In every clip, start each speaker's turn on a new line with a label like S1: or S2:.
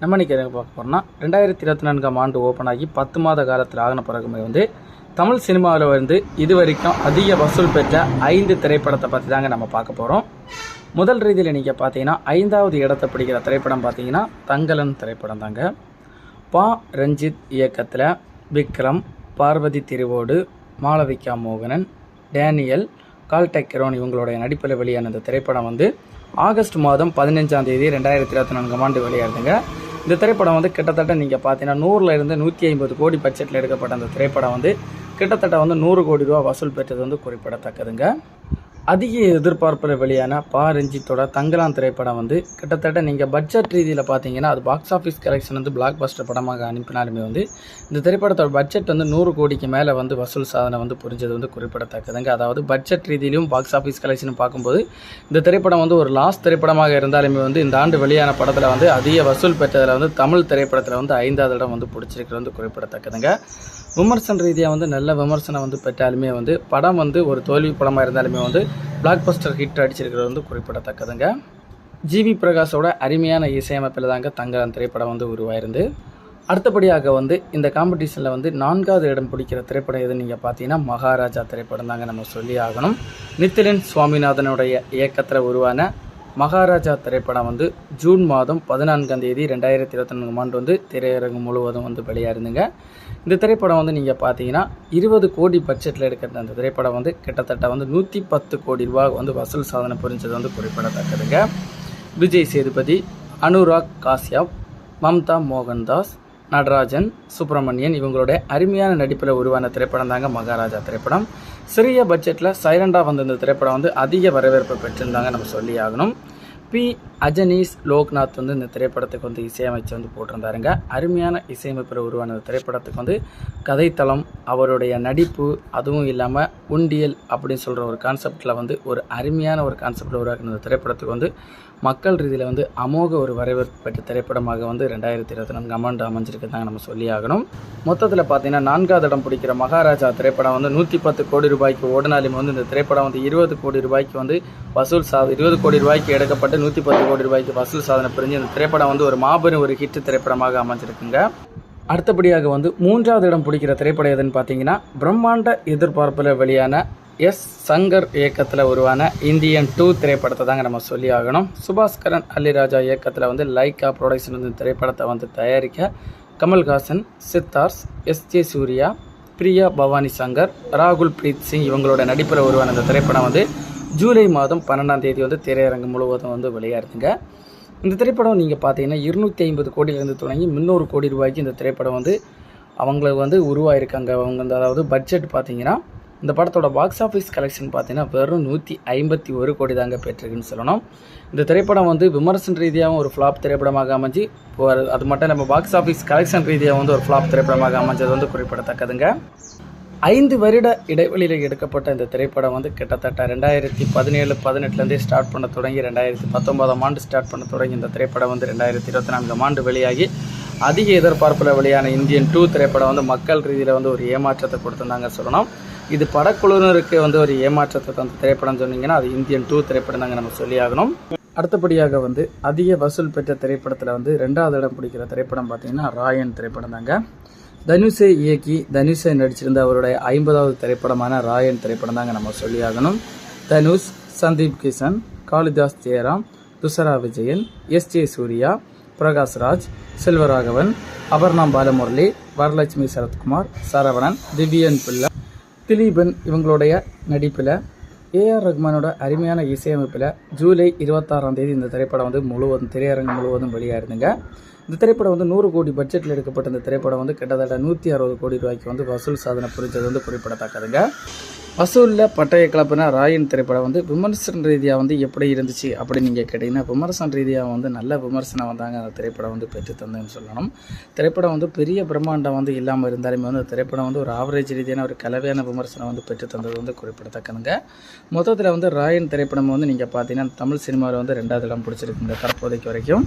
S1: நம்ம இன்றைக்கி எதை பார்க்க போகிறோம்னா ரெண்டாயிரத்தி இருபத்தி நான்காம் ஆண்டு ஓப்பன் ஆகி பத்து மாத காலத்தில் ஆகின பிறகுமே வந்து தமிழ் சினிமாவில் வந்து இது வரைக்கும் அதிக வசூல் பெற்ற ஐந்து திரைப்படத்தை பற்றி தாங்க நம்ம பார்க்க போகிறோம் முதல் ரீதியில் நீங்கள் பார்த்தீங்கன்னா ஐந்தாவது இடத்தை பிடிக்கிற திரைப்படம் பார்த்தீங்கன்னா தங்கலன் திரைப்படம் தாங்க. பா. ரஞ்சித் இயக்கத்தில் விக்ரம் பார்வதி திருவோடு மாளவிகா மோகனன் டேனியல் கால்டெக்கரோன் இவங்களுடைய நடிப்பில் வெளியான இந்த திரைப்படம் வந்து ஆகஸ்ட் மாதம் பதினஞ்சாம் தேதி ரெண்டாயிரத்தி இருபத்தி நான்காம் ஆண்டு வெளியாடுதுங்க இந்த திரைப்படம் வந்து கிட்டத்தட்ட நீங்கள் பார்த்தீங்கன்னா நூறில் இருந்து நூற்றி ஐம்பது கோடி பட்ஜெட்டில் எடுக்கப்பட்ட அந்த திரைப்படம் வந்து கிட்டத்தட்ட வந்து நூறு கோடி ரூபா வசூல் பெற்றது வந்து குறிப்பிடத்தக்கதுங்க. அதிக எதிர்பார்ப்பில் வெளியான பா ரஞ்சித்தோட தங்கலாம் திரைப்படம் வந்து கிட்டத்தட்ட நீங்கள் பட்ஜெட் ரீதியில் பார்த்தீங்கன்னா அது பாக்ஸ் ஆஃபீஸ் கலெக்ஷன் வந்து பிளாக் பஸ்டர் படமாக அனுப்பினாலுமே வந்து இந்த திரைப்படத்தோட பட்ஜெட் வந்து நூறு கோடிக்கு மேலே வந்து வசூல் சாதனை வந்து புரிஞ்சது வந்து குறிப்பிடத்தக்கதுங்க. அதாவது பட்ஜெட் ரீதியிலும் பாக்ஸ் ஆஃபீஸ் கலெக்ஷனும் பார்க்கும்போது இந்த திரைப்படம் வந்து ஒரு லாஸ்ட் திரைப்படமாக இருந்தாலுமே வந்து இந்த ஆண்டு வெளியான படத்தில் வந்து அதிக வசூல் பெற்றதில் வந்து தமிழ் திரைப்படத்தில் வந்து ஐந்தாவது இடம் வந்து பிடிச்சிருக்கிறது வந்து குறிப்பிடத்தக்கதுங்க. விமர்சன ரீதியாக வந்து நல்ல விமர்சனம் வந்து பெற்றாலுமே வந்து படம் வந்து ஒரு தோல்வி படமாக இருந்தாலுமே வந்து பிளாக் பஸ்டர் ஹிட் அடிச்சிருக்கிறது வந்து குறிப்பிடத்தக்கதுங்க. ஜிவி பிரகாஷோட அருமையான இசையமைப்பில் தாங்க தங்கரன் திரைப்படம் வந்து உருவாயிருந்து. அடுத்தபடியாக வந்து இந்த காம்படிஷனில் வந்து நான்காவது இடம் பிடிக்கிற திரைப்படம் எதுன்னு நீங்கள் பார்த்தீங்கன்னா மகாராஜா திரைப்படம் தாங்க நம்ம சொல்லி ஆகணும். நித்திலன் சுவாமிநாதனுடைய இயக்கத்தில் உருவான மகாராஜா திரைப்படம் வந்து ஜூன் மாதம் பதினான்காம் தேதி ரெண்டாயிரத்தி இருபத்தி நான்காம் ஆண்டு வந்து திரையரங்கு முழுவதும் வந்து வெளியாயிருந்துங்க. இந்த திரைப்படம் வந்து நீங்கள் பார்த்தீங்கன்னா இருபது கோடி பட்ஜெட்டில் எடுக்கிற அந்த திரைப்படம் வந்து கிட்டத்தட்ட வந்து நூற்றி பத்து கோடி ரூபா வந்து வசூல் சாதனை புரிஞ்சது வந்து குறிப்பிடத்தக்கதுங்க. விஜய் சேதுபதி அனுராக் காஷ்யப் மம்தா மோகன்தாஸ் நடராஜன் சுப்பிரமணியன் இவங்களுடைய அருமையான நடிப்பில் உருவான திரைப்படம் தாங்க மகாராஜா திரைப்படம். சிறிய பட்ஜெட்டில் சைலண்டாக வந்த இந்த திரைப்படம் வந்து அதிக வரவேற்பு பெற்றிருந்தாங்க நம்ம சொல்லி ஆகணும். பி. அஜனீஸ் லோக்நாத் வந்து இந்த திரைப்படத்துக்கு வந்து இசையமைச்சு வந்து போட்டிருந்தாருங்க. அருமையான இசையமைப்பில் உருவான இந்த திரைப்படத்துக்கு வந்து கதைத்தளம் அவருடைய நடிப்பு அதுவும் இல்லாமல் உண்டியல் அப்படின்னு சொல்கிற ஒரு கான்செப்டில் வந்து ஒரு அருமையான ஒரு கான்செப்டில் உருவாக்கின இந்த திரைப்படத்துக்கு வந்து மக்கள் ரீதியில் வந்து அமோக ஒரு வரவேற்பு பெற்ற திரைப்படமாக வந்து ரெண்டாயிரத்தி இருபத்தி நான்கு ஆண்டு அமைஞ்சிருக்குதாங்க நம்ம சொல்லி ஆகணும். மொத்தத்தில் பார்த்தீங்கன்னா நான்காவது இடம் பிடிக்கிற மகாராஜா திரைப்படம் வந்து நூற்றி பத்து கோடி ரூபாய்க்கு ஓடினாலும் வந்து இந்த திரைப்படம் வந்து இருபது கோடி ரூபாய்க்கு வந்து வசூல் சா இருபது கோடி ரூபாய்க்கு எடுக்கப்பட்டு நூற்றி பத்து கோடி ரூபாய்க்கு வசூல் சாதனை புரிஞ்சு இந்த திரைப்படம் வந்து ஒரு மாபெரும் ஒரு ஹிட் திரைப்படமாக அமைஞ்சிருக்குங்க. அடுத்தபடியாக வந்து மூன்றாவது இடம் பிடிக்கிற திரைப்படம் எதுன்னு பார்த்தீங்கன்னா பிரம்மாண்ட எதிர்பார்ப்பில் வெளியான எஸ். சங்கர் இயக்கத்தில் உருவான இந்தியன் டூ திரைப்படத்தை தாங்க நம்ம சொல்லி ஆகணும். சுபாஸ்கரன் அல்லிராஜா இயக்கத்தில் வந்து லைக்கா ப்ரொடக்ஷன் வந்து திரைப்படத்தை வந்து தயாரிக்க கமல்ஹாசன் சித்தார்ஸ் எஸ். ஜே சூர்யா பிரியா பவானி சங்கர் ராகுல் பிரீத் சிங் இவங்களோட நடிப்பில் உருவான இந்த திரைப்படம் வந்து ஜூலை மாதம் பன்னெண்டாம் தேதி வந்து திரையரங்கு முழுவதும் வந்து விளையாடுதுங்க இந்த திரைப்படம் நீங்கள் பார்த்தீங்கன்னா இருநூற்றி ஐம்பது கோடியிலேருந்து தொடங்கி முந்நூறு கோடி ரூபாய்க்கு இந்த திரைப்படம் வந்து அவங்களுக்கு வந்து உருவாயிருக்காங்க. அவங்க வந்து அதாவது பட்ஜெட் பார்த்தீங்கன்னா இந்த படத்தோட பாக்ஸ் ஆஃபீஸ் கலெக்ஷன் பார்த்தீங்கன்னா வெறும் நூற்றி ஐம்பத்தி ஒரு கோடி தாங்க பெற்றிருக்குன்னு சொல்லணும். இந்த திரைப்படம் வந்து விமர்சன ரீதியாகவும் ஒரு ஃப்ளாப் திரைப்படமாக அமைஞ்சு அது மட்டும் நம்ம பாக்ஸ் ஆஃபீஸ் கலெக்ஷன் ரீதியாக வந்து ஒரு ஃப்ளாப் திரைப்படமாக அமைஞ்சது வந்து குறிப்பிடத்தக்கதுங்க. ஐந்து வருட இடைவெளியில் எடுக்கப்பட்ட இந்த திரைப்படம் வந்து கிட்டத்தட்ட ரெண்டாயிரத்தி பதினேழு பதினெட்டுலேருந்தே ஸ்டார்ட் பண்ண தொடங்கி ரெண்டாயிரத்தி பத்தொன்பதாம் ஆண்டு ஸ்டார்ட் பண்ண தொடங்கி இந்த திரைப்படம் வந்து ரெண்டாயிரத்தி இருபத்தி நான்காம் ஆண்டு வெளியாகி அதிக எதிர்பார்ப்பில் வெளியான இந்தியன் டூ திரைப்படம் வந்து மக்கள் ரீதியில் வந்து ஒரு ஏமாற்றத்தை கொடுத்துருந்தாங்க சொல்லணும். இது படக்குழுவினருக்கு வந்து ஒரு ஏமாற்றத்தை தந்த திரைப்படம் சொன்னீங்கன்னா அது இந்தியன் டூ திரைப்படம் தாங்க நம்ம சொல்லியாகணும் அடுத்தபடியாக வந்து அதிக வசூல் பெற்ற திரைப்படத்தில் வந்து ரெண்டாவது இடம் பிடிக்கிற திரைப்படம் பார்த்தீங்கன்னா ராயன் திரைப்படம் தாங்க தனுஷை இயக்கி தனுஷை நடிச்சிருந்த அவருடைய ஐம்பதாவது திரைப்படமான ராயன் திரைப்படம் தாங்க நம்ம சொல்லியாகணும். தனுஷ் சந்தீப் கிஷன் காளிதாஸ் ஜெயராம் துஷரா விஜயன் எஸ் ஜே சூர்யா பிரகாஷ் ராஜ் செல்வராகவன் அபர்ணாம் பாலமுரளி வரலட்சுமி சரத்குமார் சரவணன் திவ்யன் பிள்ளை திலீபன் இவங்களுடைய நடிப்பில் ஏஆர் ரஹ்மானோட அருமையான இசையமைப்பில் ஜூலை இருபத்தாறாம் தேதி இந்த திரைப்படம் வந்து முழுவதும் திரையரங்கு முழுவதும் வெளியாயிருந்துங்க. இந்த திரைப்படம் வந்து நூறு கோடி பட்ஜெட்டில் எடுக்கப்பட்ட இந்த திரைப்படம் வந்து கிட்டத்தட்ட நூற்றி அறுபது கோடி ரூபாய்க்கு வந்து வசூல் சாதனை புரிஞ்சது வந்து குறிப்பிடத்தக்கதுங்க. வசூலில் பட்டய கலப்புனா ராயன் திரைப்படம் வந்து விமர்சன ரீதியாக வந்து எப்படி இருந்துச்சு அப்படின்னு நீங்கள் கேட்டிங்கன்னா விமர்சன ரீதியாக வந்து நல்ல விமர்சனம் வந்தாங்க. அந்த திரைப்படம் வந்து பெற்று தந்தேன்னு சொல்லணும். திரைப்படம் வந்து பெரிய பிரம்மாண்டம் வந்து இல்லாமல் இருந்தாலுமே வந்து திரைப்படம் வந்து ஒரு ஆவரேஜ் ரீதியான ஒரு கலவையான விமர்சனம் வந்து பெற்று தந்தது வந்து குறிப்பிடத்தக்கதுங்க. மொத்தத்தில் வந்து ராயன் திரைப்படம் வந்து நீங்கள் பார்த்தீங்கன்னா தமிழ் சினிமாவில் வந்து ரெண்டாவது இடம் பிடிச்சிருக்குங்க தற்போதைக்கு வரைக்கும்.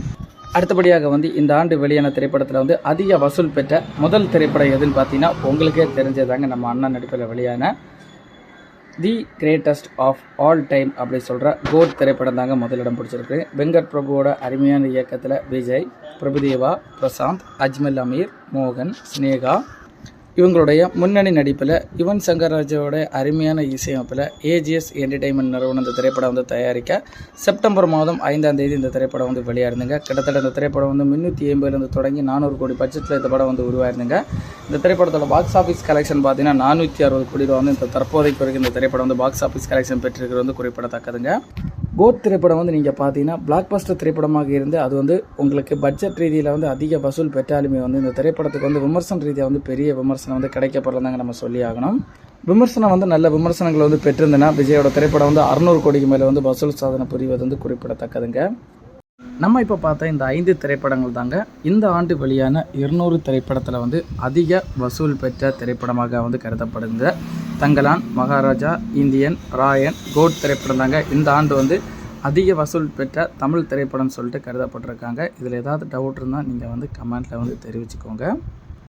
S1: அடுத்தபடியாக வந்து இந்த ஆண்டு வெளியான திரைப்படத்தில் வந்து அதிக வசூல் பெற்ற முதல் திரைப்படம் எதுன்னு பார்த்தீங்கன்னா உங்களுக்கே தெரிஞ்சதாங்க நம்ம அண்ணன் நடிப்பில் வெளியான the greatest of all time அப்படி சொல்கிற கோட் திரைப்படம் தாங்க முதலிடம் பிடிச்சிருக்கு. வெங்கட் பிரபுவோட அருமையான இயக்கத்தில் விஜய் பிரபுதேவா பிரசாந்த் அஜ்மல் அமீர் மோகன் ஸ்னேகா இவங்களுடைய முன்னணி நடிப்பில் யுவன் சங்கர் ராஜாவோட அருமையான இசையமைப்பில் ஏஜிஎஸ் என்டர்டைன்மெண்ட் நிறுவனம் இந்த திரைப்படம் வந்து தயாரிக்க செப்டம்பர் மாதம் ஐந்தாம் தேதி இந்த திரைப்படம் வந்து வெளியாயிருந்துங்க. கிட்டத்தட்ட இந்த திரைப்படம் வந்து முந்நூற்றி எண்பதுலேருந்து தொடங்கி நானூறு கோடி பட்ஜெட்டில் இந்த படம் வந்து உருவாயிருந்துங்க. இந்த திரைப்படத்தோட பாக்ஸ் ஆஃபீஸ் கலெக்ஷன் பார்த்தீங்கன்னா நானூற்றி அறுபது கோடி ரூபா வந்து இந்த தற்போதைக்கு வரைக்கும் இந்த திரைப்படம் வந்து பாக்ஸ் ஆஃபீஸ் கலெக்ஷன் பெற்றிருக்கிறது வந்து குறிப்பிடத்தக்கதுங்க. கோட் திரைப்படம் வந்து நீங்கள் பார்த்தீங்கன்னா பிளாக் பஸ்டர் திரைப்படமாக இருந்து அது வந்து உங்களுக்கு பட்ஜெட் ரீதியில் வந்து அதிக வசூல் பெற்றாலுமே வந்து இந்த திரைப்படத்துக்கு வந்து விமர்சன ரீதியாக வந்து பெரிய விமர்சனம் வந்து கிடைக்கப்படலதாங்க நம்ம சொல்லி ஆகணும் விமர்சனம் வந்து நல்ல விமர்சனங்களை வந்து பெற்றிருந்தேன்னா விஜயோட திரைப்படம் வந்து அறுநூறு கோடிக்கு மேலே வந்து வசூல் சாதனை புரிவது வந்து குறிப்பிடத்தக்கதுங்க. நம்ம இப்போ பார்த்த இந்த ஐந்து திரைப்படங்கள் தாங்க இந்த ஆண்டு வெளியான இருநூறு திரைப்படத்தில் வந்து அதிக வசூல் பெற்ற திரைப்படமாக வந்து கருதப்படுகிற தங்கலான் மகாராஜா இந்தியன் ராயன் கோட் திரைப்படம் தாங்க இந்த ஆண்டு வந்து அதிக வசூல் பெற்ற தமிழ் திரைப்படம்னு சொல்லிட்டு கருதப்பட்டிருக்காங்க. இதில் ஏதாவது டவுட் இருந்தால் நீங்கள் வந்து கமெண்ட்டில் வந்து தெரிவிச்சுக்கோங்க.